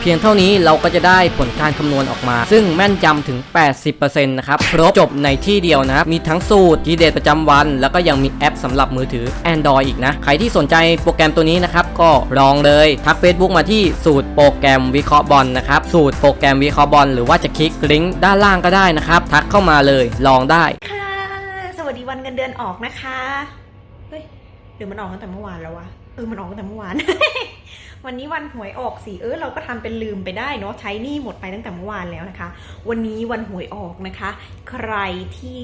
เพียงเท่านี้เราก็จะได้ผลการคำนวณออกมา ซึ่งแม่นยำถึง 80%นะครับครบจบในที่เดียวนะครับ มีทั้งสูตรทีเด็ดประจำวัน แล้วก็ยังมีแอปสำหรับมือถือ Android อีกนะ ใครที่สนใจโปรแกรมตัวนี้นะครับ ก็ลองเลย ทัก Facebook มาที่สูตรโปรแกรมวิเคราะห์บอลนะครับ สูตรโปรแกรมวิเคราะห์บอลหรือว่าจะคลิกลิงก์ด้านล่างก็ได้นะครับ ทักเข้ามาเลย ลองได้ค่ะ สวัสดีวันเงินเดือนออกนะคะ เฮ้ยหรือมันออกตั้งแต่เมื่อวานแล้ววะ เออ มันออกตั้งแต่เมื่อวาน วันนี้วันหวยออกสิเออเราก็ทำเป็นลืมไปได้เนาะใช้นี่หมดไปตั้งแต่เมื่อวานแล้วนะคะ วันนี้วันหวยออกนะคะ ใครที่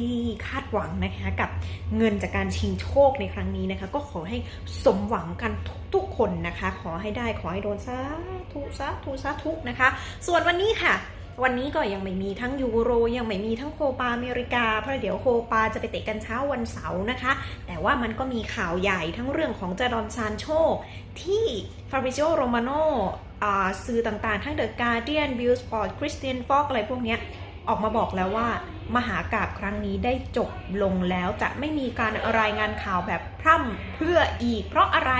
คาดหวังนะคะกับเงินจากการชิงโชคในครั้งนี้นะคะ ก็ขอให้สมหวังกันทุกๆคนนะคะ ขอให้ได้ขอให้โดนสาธุสาธุสาธุนะคะ ส่วนวันนี้ค่ะ วันนี้ก็ยังไม่มีทั้งยูโร ยังไม่มีทั้งโคปาอเมริกา เพราะเดี๋ยวโคปาจะไปเตะกันเช้าวันเสาร์นะคะ แต่ว่ามันก็มีข่าวใหญ่ทั้งเรื่องของจารอนซานโชที่ฟาบริโ o โรมาโนสื่อต่างๆ ทั้งเดอะการเดียนบิลสปอร์ตคริสเตียนฟอกอะไรพวกนี้ออกมาบอกแล้วว่ามหากราบครั้งนี้ได้จบลงแล้วจะไม่มีการรายงานข่าวแบบพร่ำเพื่ออีก เพราะอะไร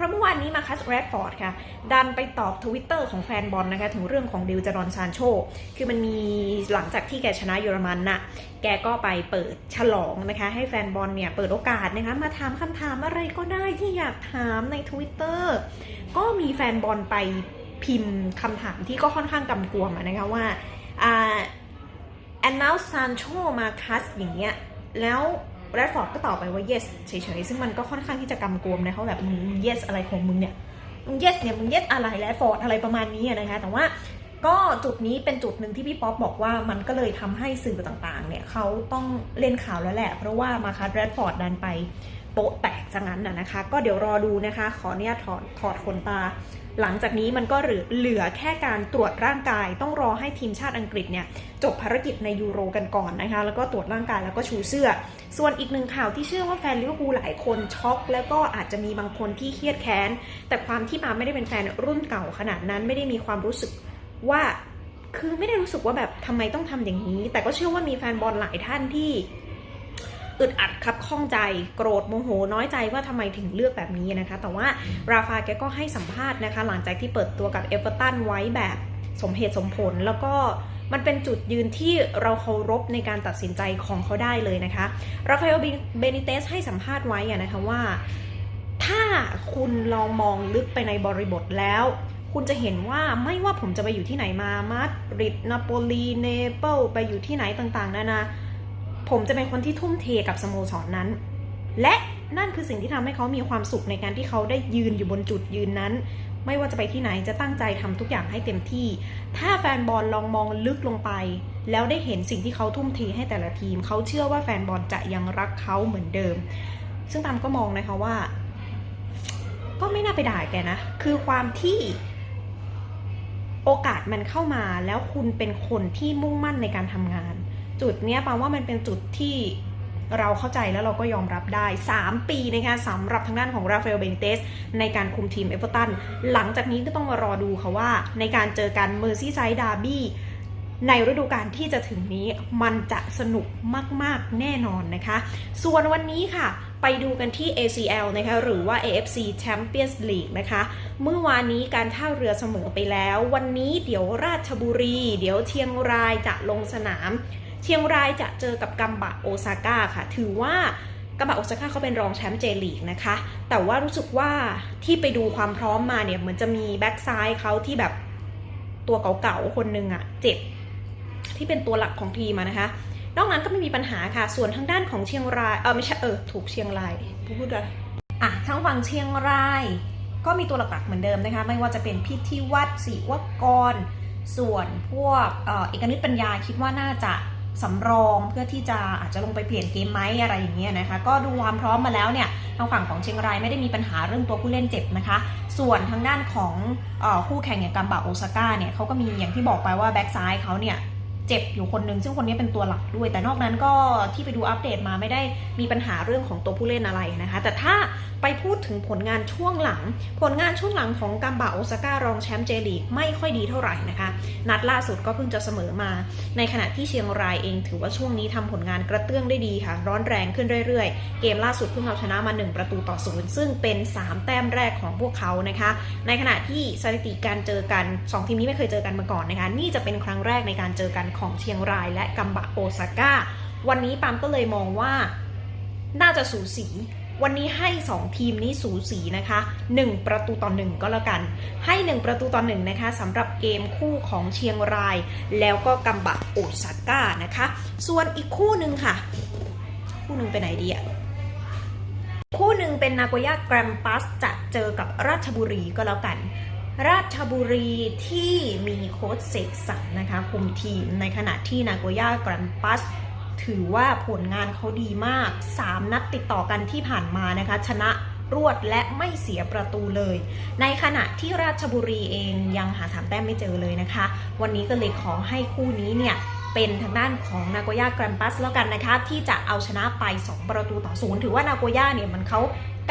ราะเมื่อวานนี้มาคัสแรดฟอร์ดค่ะ ดันไปตอบทวิตเตอร์ของแฟนบอลนะคะ ถึงเรื่องของดิวจารอนซานโช คือมันมีหลังจากที่แกชนะเยอรมันน่ะ แกก็ไปเปิดฉลองนะคะ ให้แฟนบอลเนี่ยเปิดโอกาสนะคะ มาถามคำถามอะไรก็ได้ที่อยากถามใน Twitter ก็มีแฟนบอลไปพิมพ์คำถามที่ก็ค่อนข้างกำกวมนะคะว่าอ่า announce Sancho มาคัสอย่างเงี้ยแล้ว แรดฟอร์ดก็ตอบไปว่า yes เฉยๆ ซึ่งมันก็ค่อนข้างที่จะกำกวมนะเขาแบบมึง yes อะไรของมึงเนี่ย มึง yes เนี่ย มึง yes อะไรแรดฟอร์ดอะไรประมาณนี้นะคะ แต่ว่าก็จุดนี้เป็นจุดหนึ่งที่พี่ป๊อปบอกว่ามันก็เลยทำให้สื่อต่างๆ เนี่ยเขาต้องเล่นข่าวแล้วแหละ เพราะว่ามาคัสแรดฟอร์ดดันไป โป๊ะแตกซะงั้นนะคะ ก็เดี๋ยวรอดูนะคะ ขออนุญาตถอดถอดขนตา หลังจากนี้มันก็เหลือแค่การตรวจร่างกาย ต้องรอให้ทีมชาติอังกฤษเนี่ยจบภารกิจในยูโรกันก่อนนะคะ แล้วก็ตรวจร่างกายแล้วก็ชูเสื้อ ส่วนอีกหนึ่งข่าวที่เชื่อว่าแฟนลิเวอร์พูลหลายคนช็อก แล้วก็อาจจะมีบางคนที่เครียดแค้น แต่ความที่มาไม่ได้เป็นแฟนรุ่นเก่าขนาดนั้นไม่ได้มีความรู้สึกว่าคือไม่ได้รู้สึกว่าแบบทำไมต้องทำอย่างนี้ แต่ก็เชื่อว่ามีแฟนบอลหลายท่านที่ อึดอัดครับข้องใจโกรธโมโห น้อยใจว่าทำไมถึงเลือกแบบนี้นะคะ แต่ว่าราฟาแกก็ให้สัมภาษณ์นะคะ หลังจากที่เปิดตัวกับเอเวอร์ตันไว้แบบสมเหตุสมผลแล้วก็มันเป็นจุดยืนที่เราเคารพในการตัดสินใจของเขาได้เลยนะคะราฟาเอลเบนิเตสให้สัมภาษณ์ไว้อะนะคะว่า ถ้าคุณลองมองลึกไปในบริบทแล้ว คุณจะเห็นว่าไม่ว่าผมจะไปอยู่ที่ไหนมามาดริดนาโปลีเนเปิลไปอยู่ที่ไหนต่างๆนานา ผมจะเป็นคนที่ทุ่มเทกับสโมสรนนั้น และนั่นคือสิ่งที่ทำให้เขามีความสุขในการที่เขาได้ยืนอยู่บนจุดยืนนั้น ไม่ว่าจะไปที่ไหนจะตั้งใจทำทุกอย่างให้เต็มที่ ถ้าแฟนบอลลองมองลึกลงไป แล้วได้เห็นสิ่งที่เขาทุ่มเทให้แต่ละทีม เขาเชื่อว่าแฟนบอลจะยังรักเขาเหมือนเดิม ซึ่งตามก็มองนะคะว่า ก็ไม่น่าไปด่าแกนะ คือความที่โอกาสมันเข้ามาแล้วคุณเป็นคนที่มุ่งมั่นในการทำงาน จุดเนี้ยแปลว่ามันเป็นจุดที่เราเข้าใจแล้วเราก็ยอมรับได้ 3 ปีนะคะสำหรับทางด้านของราฟาเอลเบนเตสในการคุมทีมเอเวอร์ตันหลังจากนี้ก็ต้องมารอดูค่ะว่า ในการเจอกันเมอร์ซี่ไซด์ดาร์บี้ในฤดูกาลที่จะถึงนี้มันจะสนุกมาก ๆ แน่นอนนะคะ ส่วนวันนี้ค่ะ ไปดูกันที่ ACL นะคะ หรือว่า AFC Champions League นะคะ เมื่อวานนี้การท่าเรือเสมอไปแล้ว วันนี้เดี๋ยวราชบุรี เดี๋ยวเชียงรายจะลงสนาม เชียงรายจะเจอกับกัมบะโอซาก้าค่ะ ถือว่ากัมบะโอซาก้าเขาเป็นรองแชมป์เจลีกนะคะ แต่ว่ารู้สึกว่าที่ไปดูความพร้อมมาเนี่ยเหมือนจะมีแบ็กซ้ายเขาที่แบบตัวเก่าๆ คนหนึ่งอะเจ็บที่เป็นตัวหลักของทีมนะคะ นอกนั้นก็ไม่มีปัญหาค่ะ ส่วนทางด้านของเชียงราย เออไม่ใช่เออถูกเชียงรายพูดอะไรอะทางฝั่งเชียงราย ก็มีตัวหลักๆเหมือนเดิมนะคะ ไม่ว่าจะเป็นพิธีวัตรศรีวกร ส่วนพวกเออเอกนิตปัญญาคิดว่าน่าจะ สำรองเพื่อที่จะอาจจะลงไปเปลี่ยนเกมไหมอะไรอย่างเงี้ยนะคะ ก็ดูความพร้อมมาแล้วเนี่ยทางฝั่งของเชียงรายไม่ได้มีปัญหาเรื่องตัวผู้เล่นเจ็บนะคะ ส่วนทางด้านของออคู่แข่งอย่างกัมบะโอซาก้าเนี่ยเขาก็มีอย่างที่บอกไปว่าแบ็กซ้ายเขาเนี่ย เจ็บอยู่คนหนึ่งซึ่งคนนี้เป็นตัวหลักด้วย แต่นอกนั้นก็ที่ไปดูอัปเดตมาไม่ได้มีปัญหาเรื่องของตัวผู้เล่นอะไรนะคะ แต่ถ้าไปพูดถึงผลงานช่วงหลัง ผลงานช่วงหลังของกัมบะโอซาก้ารองแชมป์เจลีกไม่ค่อยดีเท่าไหร่นะคะ นัดล่าสุดก็เพิ่งจะเสมอมา ในขณะที่เชียงรายเองถือว่าช่วงนี้ทำผลงานกระเตื้องได้ดีค่ะ ร้อนแรงขึ้นเรื่อยๆ เกมล่าสุดเพิ่งเอาชนะมา 1 ประตูต่อศูนย์ซึ่งเป็น 3 แต้มแรกของพวกเขานะคะ ในขณะที่สถิติการเจอกัน 2 ทีมนี้ไม่เคยเจอกันมาก่อนนะคะ นี่จะเป็นครั้งแรกในการเจอกันของเชียงรายและกัมบะโอซาก้า วันนี้ปามก็เลยมองว่าน่าจะสูสี วันนี้ให้ 2 ทีมนี้สูสีนะคะ 1 ประตูต่อ 1 ก็แล้วกัน ให้ 1 ประตูต่อ 1 นะคะสำหรับเกมคู่ของเชียงราย แล้วก็กัมบะโอซาก้านะคะ ส่วนอีกคู่หนึ่งค่ะ คู่หนึ่งไปไหนดีอะคู่หนึ่งเป็นนาโกย่าแกรมปัสจะเจอกับราชบุรีก็แล้วกัน ราชบุรีที่มีโค้ชเสกสรรนะคะคุมทีมในขณะที่นาโกย่ากรมปัสถือว่าผลงานเขาดีมาก 3 นัดติดต่อกันที่ผ่านมานะคะ ชนะรวดและไม่เสียประตูเลย ในขณะที่ราชบุรีเองยังหาสามแต้มไม่เจอเลยนะคะ วันนี้ก็เลยขอให้คู่นี้เนี่ยเป็นทางด้านของนาโกย่าแกรมปัสแล้วกันนะคะ ที่จะเอาชนะไป 2 ประตูต่อศูนย์ถือว่านาโกย่าเนี่ยมันเขา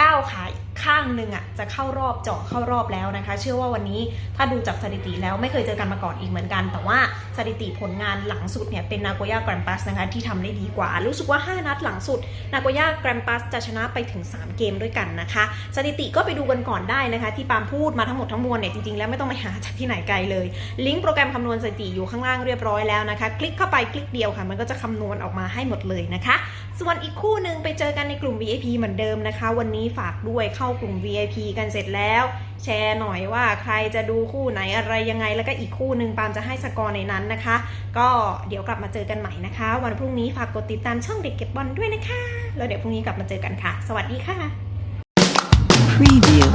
ก้าวขา ข้างหนึ่งอะจะเข้ารอบเจาะเข้ารอบแล้วนะคะ เชื่อว่าวันนี้ถ้าดูจากสถิติแล้วไม่เคยเจอกันมาก่อนอีกเหมือนกัน แต่ว่าสถิติผลงานหลังสุดเนี่ยเป็นนาโกย่าแกรมปัสนะคะที่ทำได้ดีกว่า รู้สึกว่า 5 นัดหลังสุดนาโกย่าแกรมปัสจะชนะไปถึง 3 เกมด้วยกันนะคะสถิติก็ไปดูกันก่อนได้นะคะ ที่ปาล์มพูดมาทั้งหมดทั้งมวลเนี่ยจริงๆแล้วไม่ต้องไปหาจากที่ไหนไกลเลย ลิงก์โปรแกรมคำนวณสถิติอยู่ข้างล่างเรียบร้อยแล้วนะคะ คลิกเข้าไปคลิกเดียวค่ะ มันก็จะคำนวณออกมาให้หมดเลยนะคะ ส่วนอีกคู่หนึ่งไปเจอกันในกลุ่ม VIP เหมือนเดิมนะคะ วันนี้ฝากด้วยเข้าากลุ่ม VIP กันเสร็จแล้ว แชร์หน่อยว่าใครจะดูคู่ไหนอะไรยังไง แล้วก็อีกคู่หนึ่งปามจะให้สกอร์ในนั้นนะคะ ก็เดี๋ยวกลับมาเจอกันใหม่นะคะ วันพรุ่งนี้ฝากกดติดตามช่องเด็กเก็บบอลด้วยนะคะ แล้วเดี๋ยวพรุ่งนี้กลับมาเจอกันค่ะ สวัสดีค่ะ Preview